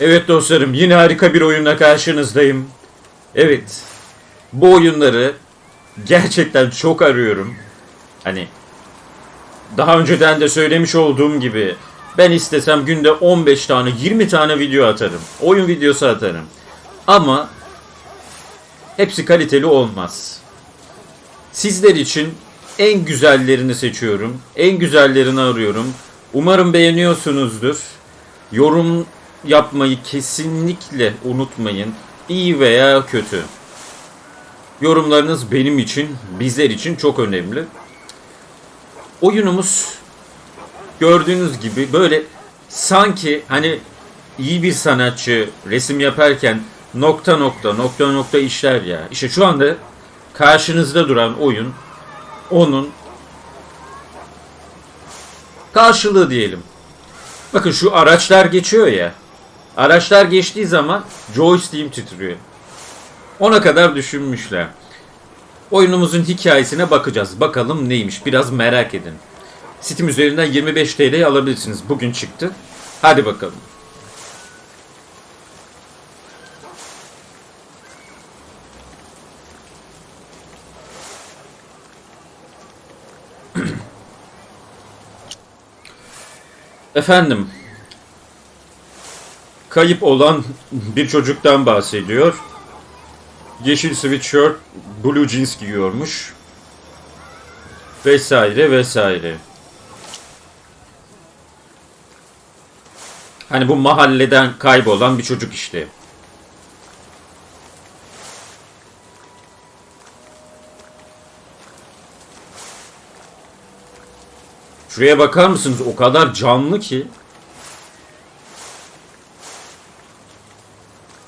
Evet dostlarım yine harika bir oyunla karşınızdayım. Evet. Bu oyunları gerçekten çok arıyorum. Hani daha önceden de söylemiş olduğum gibi ben istesem günde 15 tane 20 tane video atarım. Oyun videosu atarım. Ama hepsi kaliteli olmaz. Sizler için en güzellerini seçiyorum. En güzellerini arıyorum. Umarım beğeniyorsunuzdur. Yorum yapmayı kesinlikle unutmayın. İyi veya kötü. Yorumlarınız benim için, bizler için çok önemli. Oyunumuz gördüğünüz gibi böyle sanki hani iyi bir sanatçı resim yaparken nokta nokta nokta nokta işler ya. İşte şu anda karşınızda duran oyun onun karşılığı diyelim. Bakın şu araçlar geçiyor ya. Araçlar geçtiği zaman joystick'im titriyor. Ona kadar düşünmüşler. Oyunumuzun hikayesine bakacağız. Bakalım neymiş. Biraz merak edin. Steam üzerinden 25 TL alabilirsiniz. Bugün çıktı. Hadi bakalım. Efendim, kayıp olan bir çocuktan bahsediyor. Yeşil sweatshirt, blue jeans giyiyormuş. Vesaire vesaire. Hani bu mahalleden kaybolan bir çocuk işte. Şuraya bakar mısınız? O kadar canlı ki.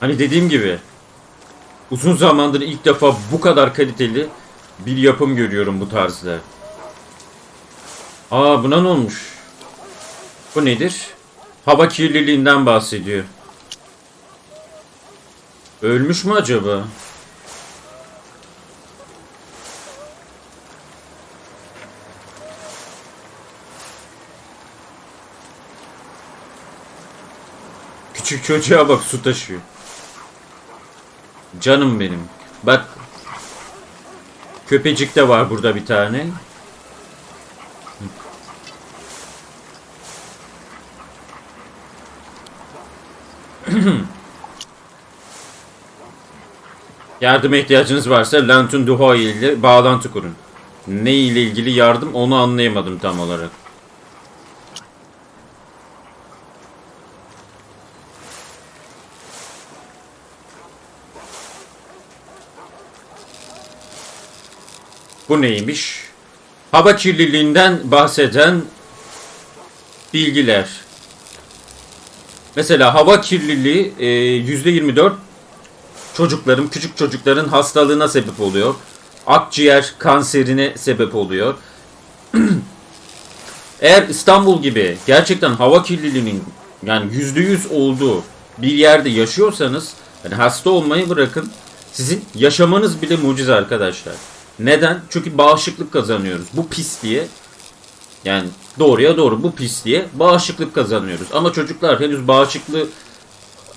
Hani dediğim gibi uzun zamandır ilk defa bu kadar kaliteli bir yapım görüyorum bu tarzda. Aa buna ne olmuş? Bu nedir? Hava kirliliğinden bahsediyor. Ölmüş mü acaba? Küçük çocuğa bak su taşıyor. Canım benim. Bak. Köpecik de var burada bir tane. Yardıma ihtiyacınız varsa Lantun Duho ile bağlantı kurun. Ne ile ilgili yardım onu anlayamadım tam olarak. Bu neymiş? Hava kirliliğinden bahseden bilgiler. Mesela hava kirliliği e, %24 çocukların, küçük çocukların hastalığına sebep oluyor. Akciğer kanserine sebep oluyor. Eğer İstanbul gibi gerçekten hava kirliliğinin yani %100 olduğu bir yerde yaşıyorsanız yani hasta olmayı bırakın sizin yaşamanız bile mucize arkadaşlar. Neden? Çünkü bağışıklık kazanıyoruz. Bu pis diye yani doğruya doğru bu pis diye bağışıklık kazanıyoruz. Ama çocuklar henüz bağışıklığı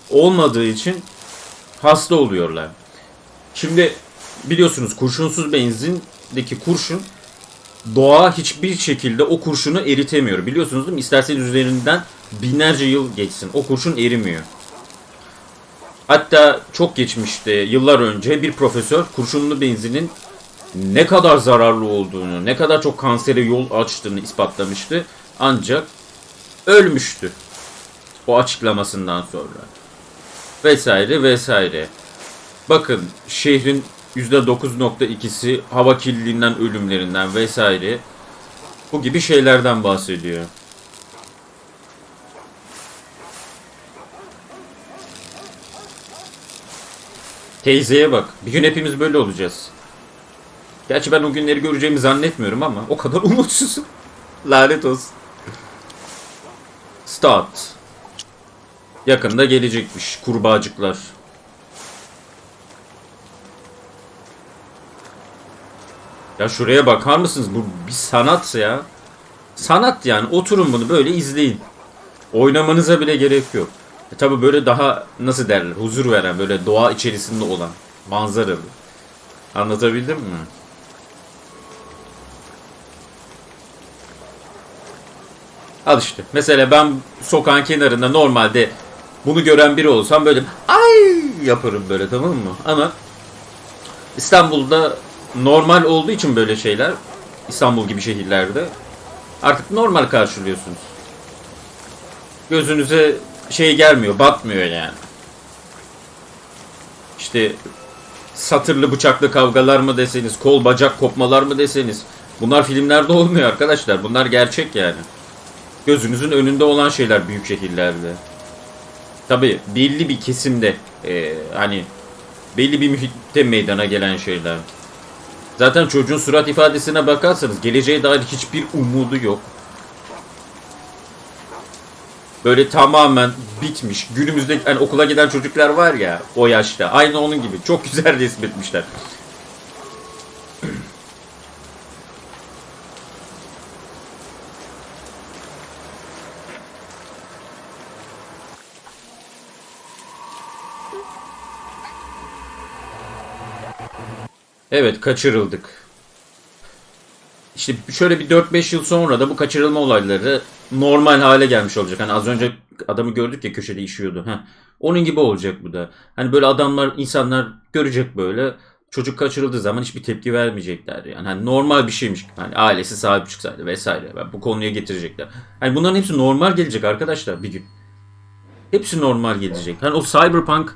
olmadığı için hasta oluyorlar. Şimdi biliyorsunuz kurşunsuz benzindeki kurşun doğa hiçbir şekilde o kurşunu eritemiyor. Biliyorsunuz değil mi? İsterseniz üzerinden binlerce yıl geçsin. O kurşun erimiyor. Hatta çok geçmişte yıllar önce bir profesör kurşunlu benzinin ne kadar zararlı olduğunu, ne kadar çok kansere yol açtığını ispatlamıştı. Ancak ölmüştü. O açıklamasından sonra. Vesaire vesaire. Bakın şehrin %9.2'si hava kirliliğinden ölümlerinden vesaire. Bu gibi şeylerden bahsediyor. Teyzeye bak. Bir gün hepimiz böyle olacağız. Gerçi ben o günleri göreceğimi zannetmiyorum ama o kadar umutsuzum. Lanet olsun. Start. Yakında gelecekmiş kurbağacıklar. Ya şuraya bakar mısınız? Bu bir sanat ya. Sanat yani. Oturun bunu böyle izleyin. Oynamanıza bile gerek yok. E tabi böyle daha nasıl derler huzur veren böyle doğa içerisinde olan manzaralı. Anlatabildim mi? Al işte. Mesela ben sokağın kenarında normalde bunu gören biri olsam böyle ay yaparım böyle tamam mı? Ama İstanbul'da normal olduğu için böyle şeyler İstanbul gibi şehirlerde artık normal karşılıyorsunuz. Gözünüze şey gelmiyor, batmıyor yani. İşte satırlı bıçaklı kavgalar mı deseniz, kol bacak kopmalar mı deseniz. Bunlar filmlerde olmuyor arkadaşlar. Bunlar gerçek yani. Gözünüzün önünde olan şeyler büyük şehirlerde. Tabi belli bir kesimde e, hani belli bir mühitte meydana gelen şeyler. Zaten çocuğun surat ifadesine bakarsanız geleceğe dair hiçbir umudu yok. Böyle tamamen bitmiş. Günümüzde hani okula giden çocuklar var ya o yaşta. Aynı onun gibi. Çok güzel resmetmişler. Evet kaçırıldık. İşte şöyle bir 4-5 yıl sonra da bu kaçırılma olayları normal hale gelmiş olacak. Hani az önce adamı gördük ya köşede işiyordu. Heh. Onun gibi olacak bu da. Hani böyle adamlar, insanlar görecek böyle. Çocuk kaçırıldığı zaman hiçbir tepki vermeyecekler yani. Hani normal bir şeymiş. Hani ailesi sahip çıksaydı vesaire. Ben bu konuya getirecekler. Hani bunların hepsi normal gelecek arkadaşlar bir gün. Hepsi normal gelecek. Hani o cyberpunk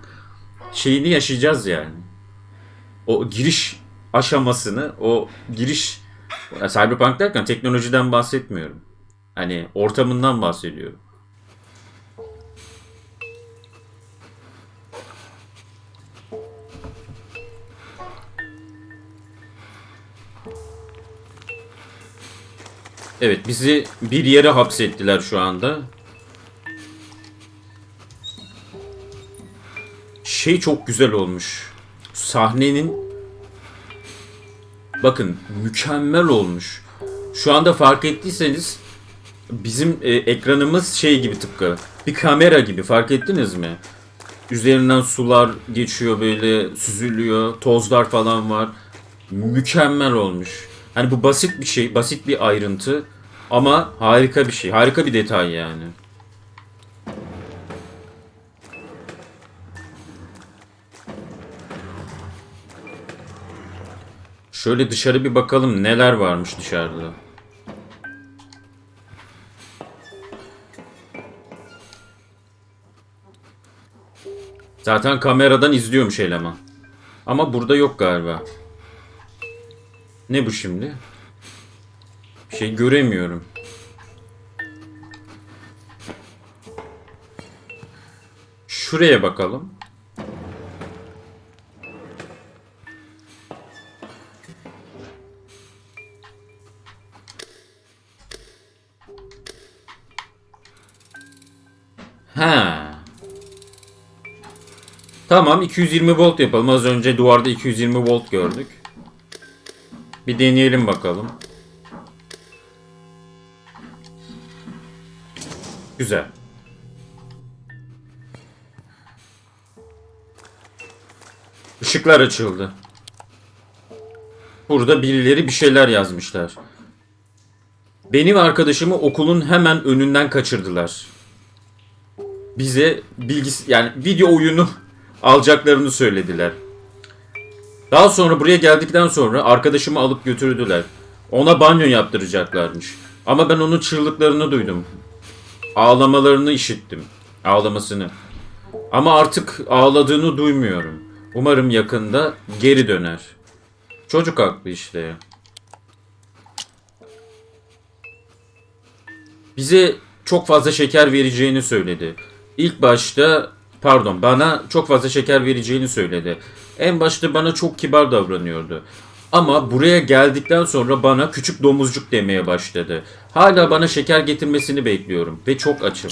şeyini yaşayacağız yani. O giriş aşamasını, o giriş cyberpunk derken teknolojiden bahsetmiyorum. Hani ortamından bahsediyorum. Evet bizi bir yere hapsettiler şu anda. Şey çok güzel olmuş. Sahnenin bakın mükemmel olmuş. Şu anda fark ettiyseniz bizim e, ekranımız şey gibi tıpkı bir kamera gibi fark ettiniz mi? Üzerinden sular geçiyor böyle süzülüyor, tozlar falan var. Mükemmel olmuş. Hani bu basit bir şey, basit bir ayrıntı ama harika bir şey. Harika bir detay yani. Şöyle dışarı bir bakalım neler varmış dışarıda. Zaten kameradan izliyormuş eleman. Ama burada yok galiba. Ne bu şimdi? Bir şey göremiyorum. Şuraya bakalım. Tamam 220 volt yapalım. Az önce duvarda 220 volt gördük. Bir deneyelim bakalım. Güzel. Işıklar açıldı. Burada birileri bir şeyler yazmışlar. Benim arkadaşımı okulun hemen önünden kaçırdılar. Bize bilgis yani video oyunu alacaklarını söylediler. Daha sonra buraya geldikten sonra arkadaşımı alıp götürdüler. Ona banyo yaptıracaklarmış. Ama ben onun çığlıklarını duydum. Ağlamalarını işittim. Ağlamasını. Ama artık ağladığını duymuyorum. Umarım yakında geri döner. Çocuk haklı işte. Bize çok fazla şeker vereceğini söyledi. İlk başta pardon bana çok fazla şeker vereceğini söyledi. En başta bana çok kibar davranıyordu. Ama buraya geldikten sonra bana küçük domuzcuk demeye başladı. Hala bana şeker getirmesini bekliyorum ve çok açım.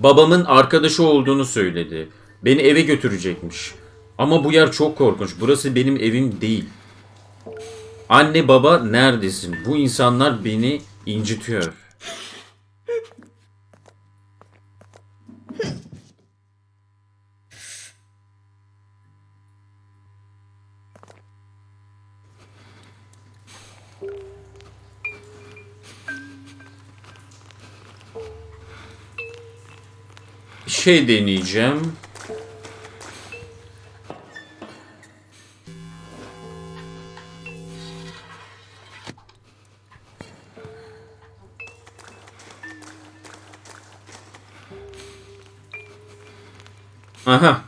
Babamın arkadaşı olduğunu söyledi. Beni eve götürecekmiş. Ama bu yer çok korkunç. Burası benim evim değil. Anne baba neredesin? Bu insanlar beni incitiyor. Şey deneyeceğim. Uh huh.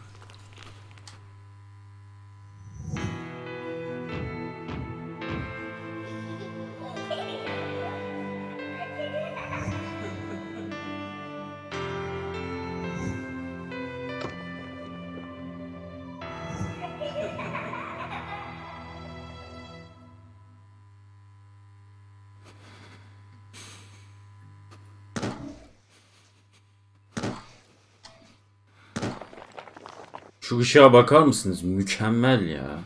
Şu ışığa bakar mısınız? Mükemmel ya.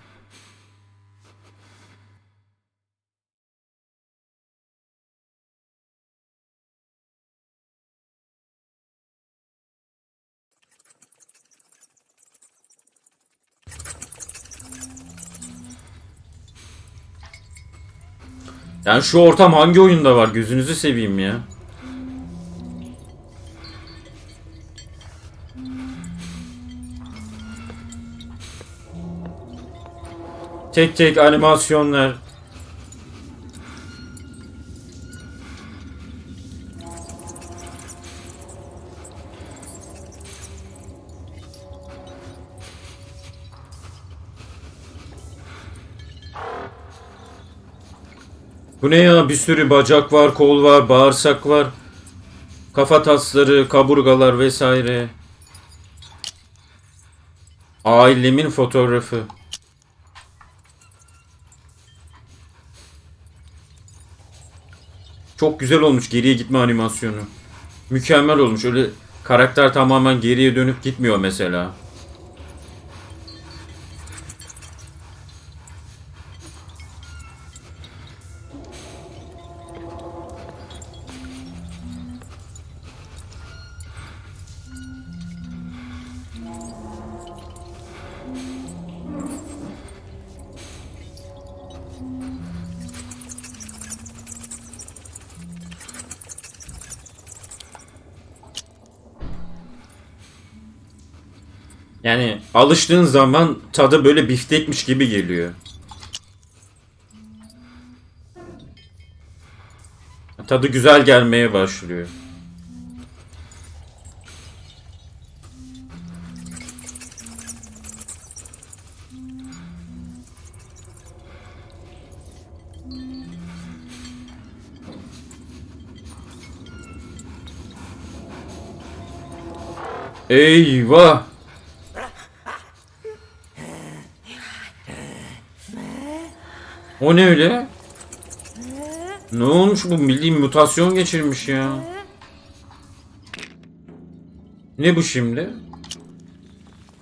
Yani şu ortam hangi oyunda var? Gözünüzü seveyim ya. Tek tek animasyonlar. Bu ne ya? Bir sürü bacak var, kol var, bağırsak var. Kafa tasları, kaburgalar vesaire. Ailemin fotoğrafı. Çok güzel olmuş geriye gitme animasyonu. Mükemmel olmuş. Öyle karakter tamamen geriye dönüp gitmiyor mesela. Alıştığın zaman tadı böyle biftekmiş gibi geliyor. Tadı güzel gelmeye başlıyor. Eyvah! O ne öyle? Ne olmuş bu milli mutasyon geçirmiş ya. Ne bu şimdi?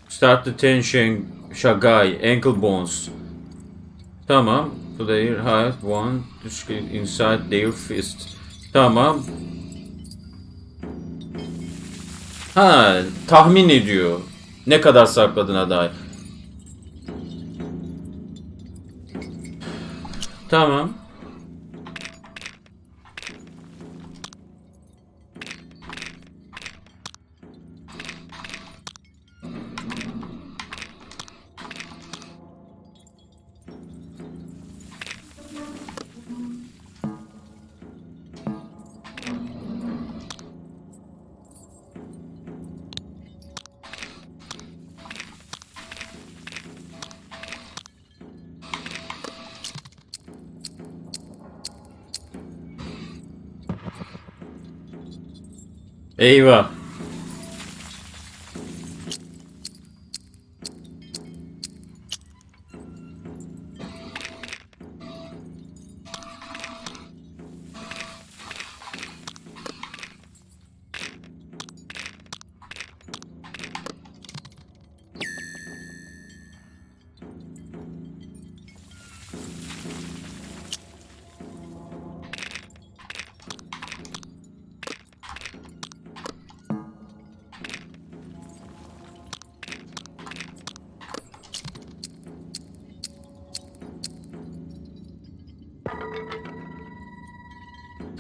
Start the tension Shagai ankle bones. Tamam. Player has one inside their fist. Tamam. Ha, tahmin ediyor. Ne kadar sakladığına dair. Tamam. Eyvah.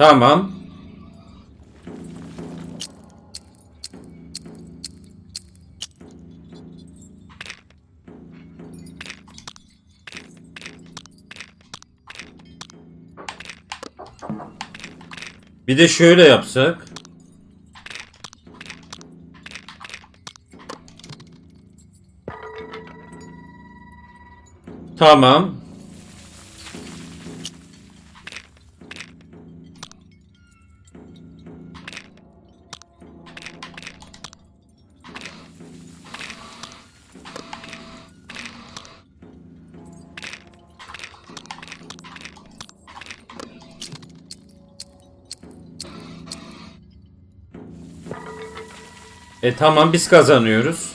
Tamam. Bir de şöyle yapsak. Tamam. E tamam biz kazanıyoruz.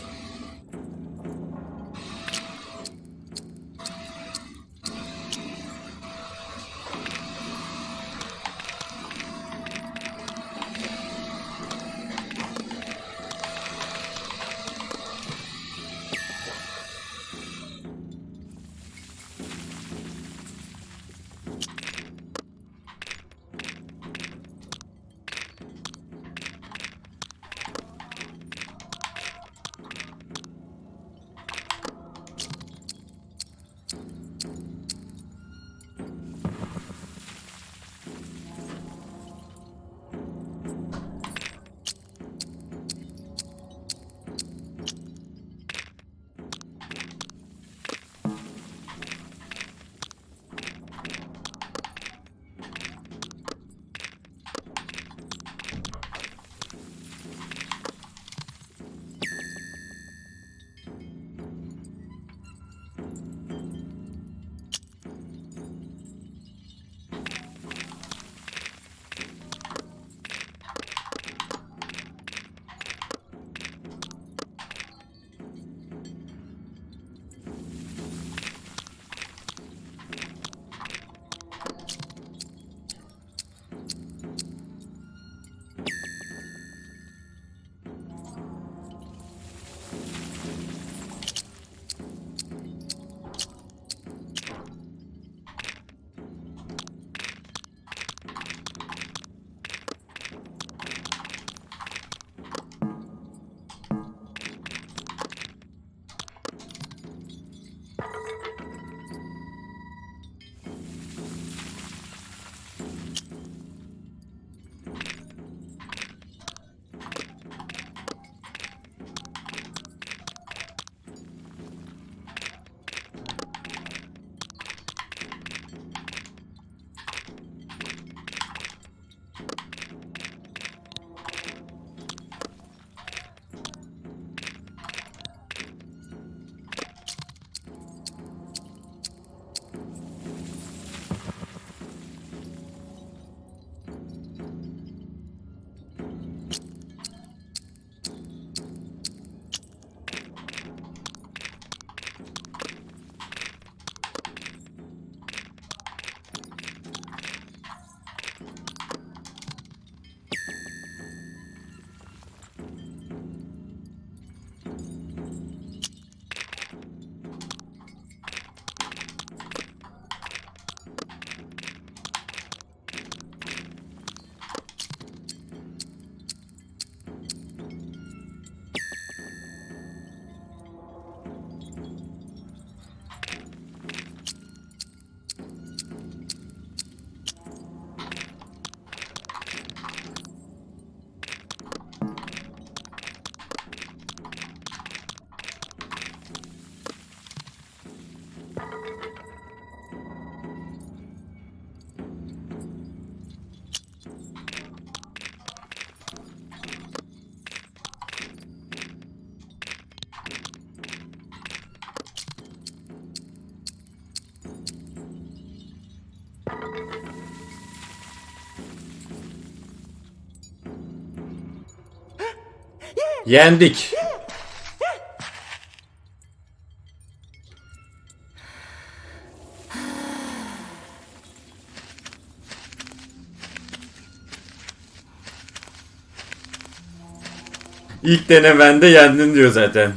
Yendik. İlk denemende yendin diyor zaten.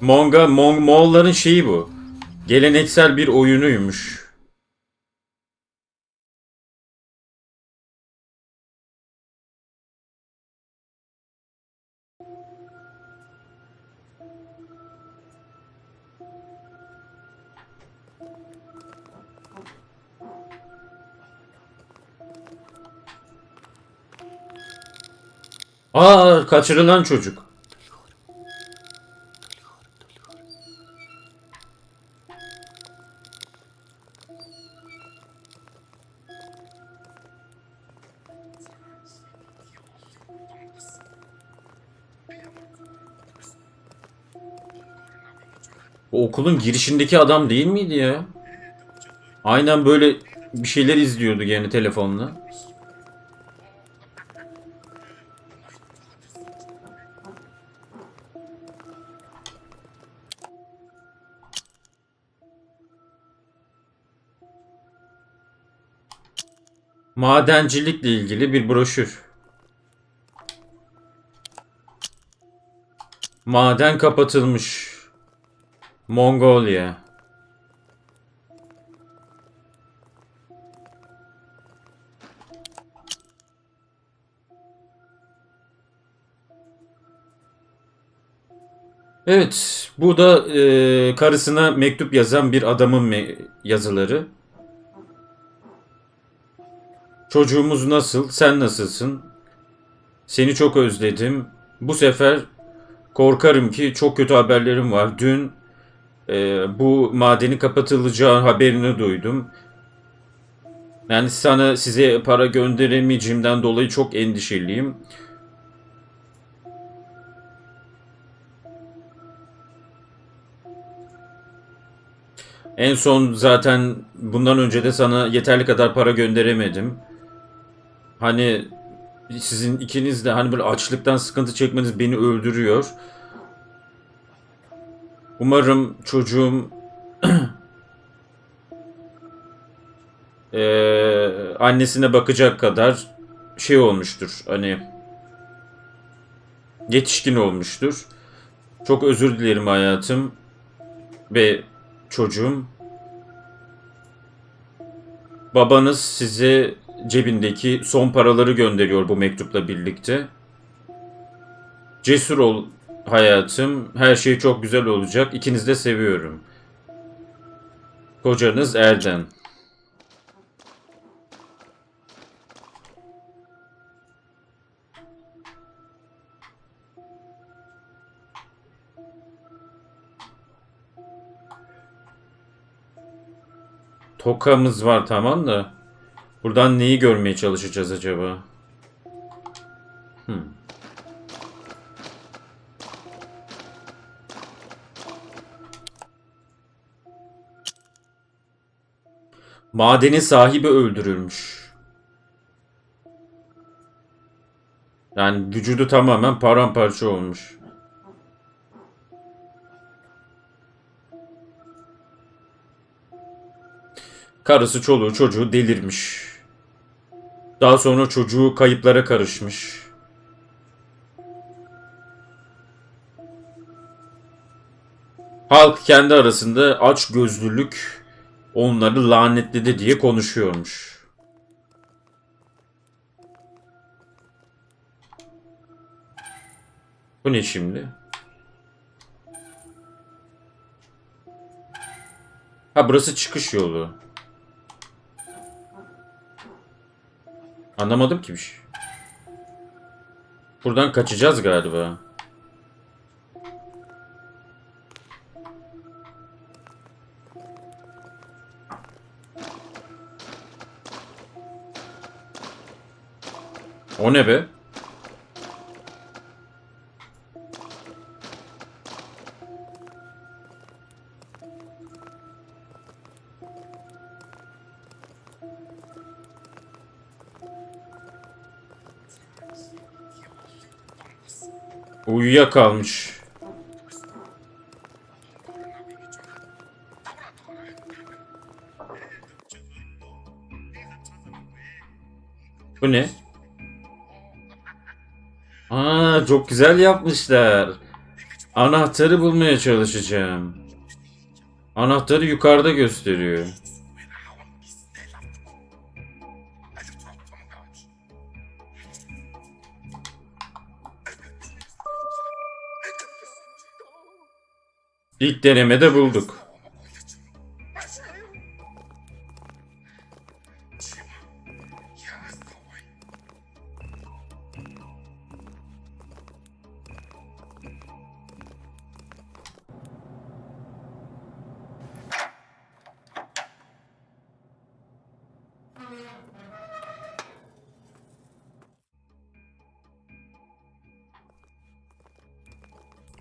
Monga, Mong, Moğolların şeyi bu. Geleneksel bir oyunuymuş. Aa kaçırılan çocuk. O okulun girişindeki adam değil miydi ya? Aynen böyle bir şeyler izliyordu gene telefonla. Madencilikle ilgili bir broşür. Maden kapatılmış. Mongolia. Evet, bu da e, karısına mektup yazan bir adamın yazıları. Çocuğumuz nasıl? Sen nasılsın? Seni çok özledim. Bu sefer korkarım ki çok kötü haberlerim var. Dün e, bu madenin kapatılacağı haberini duydum. Yani sana size para gönderemeyeceğimden dolayı çok endişeliyim. En son zaten bundan önce de sana yeterli kadar para gönderemedim. Hani sizin ikiniz de hani böyle açlıktan sıkıntı çekmeniz beni öldürüyor. Umarım çocuğum eee, annesine bakacak kadar şey olmuştur. Hani yetişkin olmuştur. Çok özür dilerim hayatım ve çocuğum. Babanız size cebindeki son paraları gönderiyor bu mektupla birlikte. Cesur ol hayatım. Her şey çok güzel olacak. İkinizi de seviyorum. Kocanız Erden. Tokamız var tamam da. Buradan neyi görmeye çalışacağız acaba? Hmm. Madenin sahibi öldürülmüş. Yani vücudu tamamen paramparça olmuş. Karısı çoluğu çocuğu delirmiş. Daha sonra çocuğu kayıplara karışmış. Halk kendi arasında aç gözlülük onları lanetledi diye konuşuyormuş. Bu ne şimdi? Ha burası çıkış yolu. Anlamadım ki bir şey. Buradan kaçacağız galiba. O ne be? Uyuyakalmış. Bu ne? Aa çok güzel yapmışlar. Anahtarı bulmaya çalışacağım. Anahtarı yukarıda gösteriyor. İlk denemede bulduk.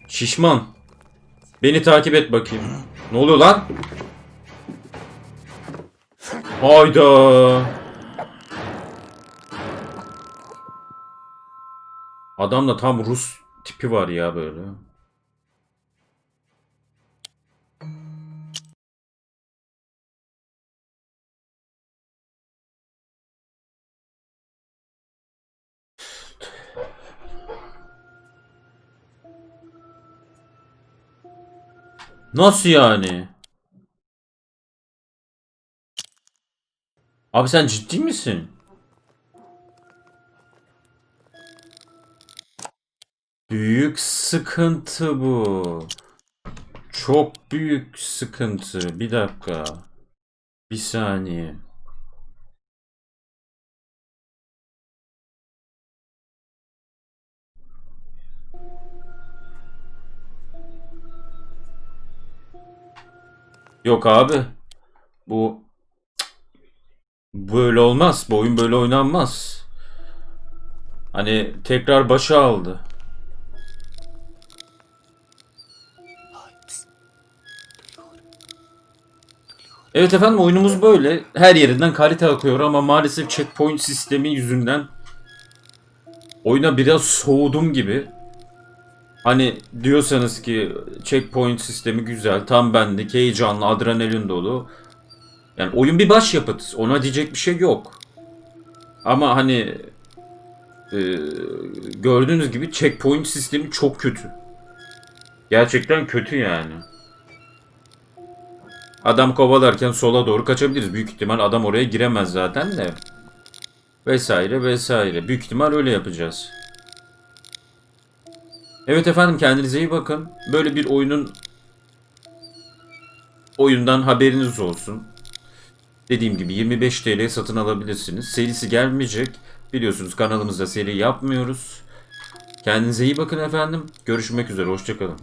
Şişman. Beni takip et bakayım. Ne oluyor lan? Hayda. Adamda tam Rus tipi var ya böyle. Nasıl yani? Abi sen ciddi misin? Büyük sıkıntı bu. Çok büyük sıkıntı. Bir dakika. Bir saniye. Yok abi. Bu böyle olmaz. Bu oyun böyle oynanmaz. Hani tekrar başa aldı. Evet efendim oyunumuz böyle. Her yerinden kalite akıyor ama maalesef checkpoint sistemi yüzünden oyuna biraz soğudum gibi. Hani diyorsanız ki checkpoint sistemi güzel, tam benlik, heyecanlı, adrenalin dolu. Yani oyun bir başyapıt. Ona diyecek bir şey yok. Ama hani e, gördüğünüz gibi checkpoint sistemi çok kötü. Gerçekten kötü yani. Adam kovalarken sola doğru kaçabiliriz. Büyük ihtimal adam oraya giremez zaten de. Vesaire vesaire. Büyük ihtimal öyle yapacağız. Evet efendim kendinize iyi bakın. Böyle bir oyunun oyundan haberiniz olsun. Dediğim gibi 25 TL'ye satın alabilirsiniz. Serisi gelmeyecek. Biliyorsunuz kanalımızda seri yapmıyoruz. Kendinize iyi bakın efendim. Görüşmek üzere. Hoşçakalın.